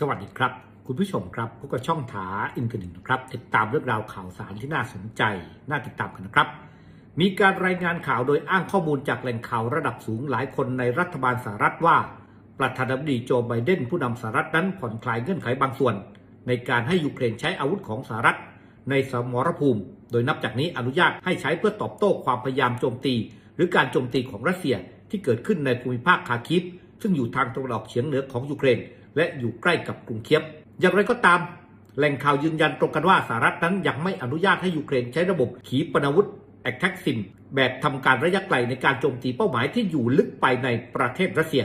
สวัสดีครับ คุณผู้ชมครับพบกับช่องถาอินเทอร์เน็ตนะครับ ติดตามเรื่องราวข่าวสารที่น่าสนใจ น่าติดตามกันนะครับ มีการรายงานข่าวโดยอ้างข้อมูลจากแหล่งข่าวระดับสูงหลายคนในรัฐบาลสหรัฐว่า ประธานาธิบดีโจไบเดนผู้นำสหรัฐนั้นผ่อนคลายเงื่อนไขบางส่วน ในการให้ยูเครนใช้อาวุธของสหรัฐ ในสมรภูมิ โดยนับจากนี้อนุญาตให้ใช้เพื่อตอบโต้ความพยายามโจมตี หรือการโจมตีของรัสเซียที่เกิดขึ้นในภูมิภาคคาคิฟซึ่งอยู่ทางตะวันออกเฉียงเหนือของยูเครน และอยู่ใกล้กับกรุงเคียบ อย่างไรก็ตาม แหล่งข่าวยืนยันตรงกันว่าสหรัฐนั้นยังไม่อนุญาตให้ยูเครนใช้ระบบขีปนาวุธแอคแท็กซิมแบบทำการระยะไกลในการโจมตีเป้าหมายที่อยู่ลึกไปในประเทศรัสเซีย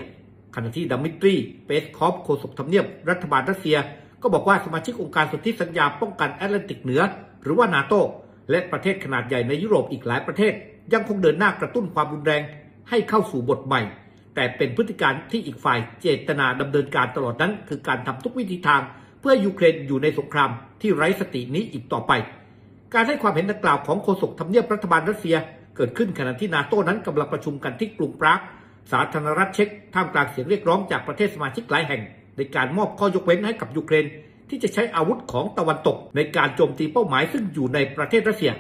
ขณะที่ดามิตรีเปสคอฟโฆษกทำเนียบรัฐบาลรัสเซีย ก็บอกว่าสมาชิกองค์การสนธิสัญญาป้องกันแอตแลนติกเหนือ หรือว่านาโตและประเทศขนาดใหญ่ในยุโรปอีกหลายประเทศ ยังคงเดินหน้ากระตุ้นความรุนแรงให้เข้าสู่บทใหม่ แต่เป็นพฤติการที่อีกฝ่ายเจตนาดำเนินการตลอดนั้น คือการทำทุกวิธีทาง เพื่อยูเครนอยู่ในสงครามที่ไร้สตินี้อีกต่อไป การให้ความเห็นดังกล่าวของโฆษกทำเนียบรัฐบาลรัสเซีย เกิดขึ้นขณะที่นาโต้นั้นกำลังประชุมกันที่กรุงปรากสาธารณรัฐเช็กท่ามกลางเสียงเรียกร้องจากประเทศสมาชิกหลายแห่ง ในการมอบข้อยกเว้นให้กับยูเครน ที่จะใช้อาวุธของตะวันตก ในการโจมตีเป้าหมายซึ่งอยู่ในประเทศรัสเซีย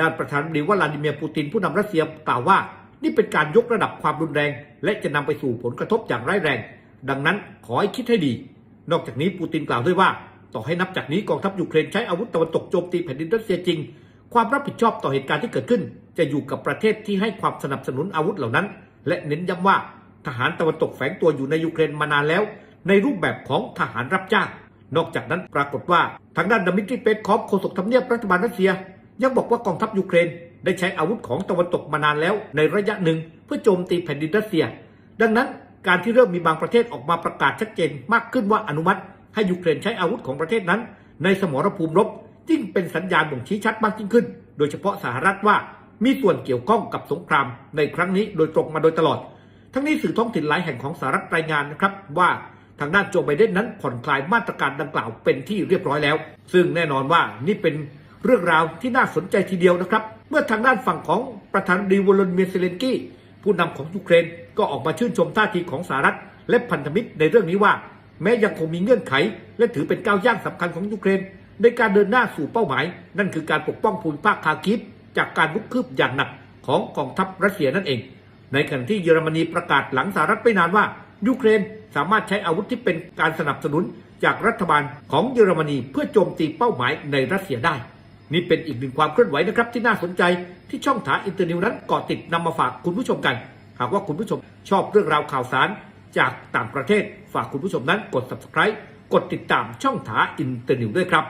ด้านประธานาธิบดีวลาดิเมียร์ปูตินผู้นำรัสเซียกล่าวว่า นี่เป็นการยกระดับความรุนแรง และจะนำไปสู่ผลกระทบอย่างร้ายแรง ดังนั้นขอให้คิดให้ดี นอกจากนี้ปูตินกล่าวด้วยว่า ต่อให้นับจากนี้กองทัพยูเครนใช้อาวุธตะวันตกโจมตีแผ่นดินรัสเซียจริง ความรับผิดชอบต่อเหตุการณ์ที่เกิดขึ้น จะอยู่กับประเทศที่ให้ความสนับสนุนอาวุธเหล่านั้น และเน้นย้ำว่าทหารตะวันตกแฝงตัวอยู่ในยูเครนมานานแล้ว ในรูปแบบของทหารรับจ้างนอกจากนั้นปรากฏว่าทางด้านดมิตรีเปสคอฟโฆษกทำเนียบรัฐบาลรัสเซีย ยังบอกว่ากองทัพยูเครน ได้ใช้อาวุธของตะวันตกมานานแล้วในระยะหนึ่งเพื่อโจมตีแผ่นดินรัสเซีย ดังนั้นการที่เริ่มมีบางประเทศออกมาประกาศชัดเจนมากขึ้นว่าอนุมัติ ให้ยูเครนใช้อาวุธของประเทศนั้น ในสมรภูมิรบยิ่งเป็นสัญญาณบ่งชี้ชัดมากยิ่งขึ้น โดยเฉพาะสหรัฐว่ามีส่วนเกี่ยวข้องกับสงครามในครั้งนี้โดยตรงมาโดยตลอด ทั้งนี้สื่อท้องถิ่นหลายแห่งของสหรัฐรายงานนะครับว่าทางด้านโจไบเดนนั้นผ่อนคลายมาตรการดังกล่าวเป็นที่เรียบร้อยแล้ว ซึ่งแน่นอนว่านี่เป็นเรื่องราวที่น่าสนใจทีเดียวนะครับ เมื่อทางด้านฝั่งของประธานดีวอลเมียเซเลนกี้ผู้นำของยูเครนก็ออกมาชื่นชมท่าทีของสหรัฐ และพันธมิตรในเรื่องนี้ว่า แม้ยังคงมีเงื่อนไข และถือเป็นก้าวย่างสำคัญของยูเครน ในการเดินหน้าสู่เป้าหมาย นั่นคือการปกป้องภูมิภาคคาคิฟจากการลุกคืบอย่างหนักของกองทัพรัสเซียนั่นเอง ในขณะที่เยอรมนีประกาศหลังสหรัฐไม่นานว่ายูเครนสามารถใช้อาวุธที่เป็นการสนับสนุนจากรัฐบาลของเยอรมนีเพื่อโจมตีเป้าหมายในรัสเซียได้ นี่เป็นอีกหนึ่งความเคลื่อนไหวนะครับที่น่าสนใจที่ช่องถาอินเตอร์นิวนั้นเกาะติดนำมาฝากคุณผู้ชมกัน หากว่าคุณผู้ชมชอบเรื่องราวข่าวสาร จากต่างประเทศฝากคุณผู้ชมนั้นกด subscribe กดติดตามช่องถาอินเตอร์นิวด้วยครับ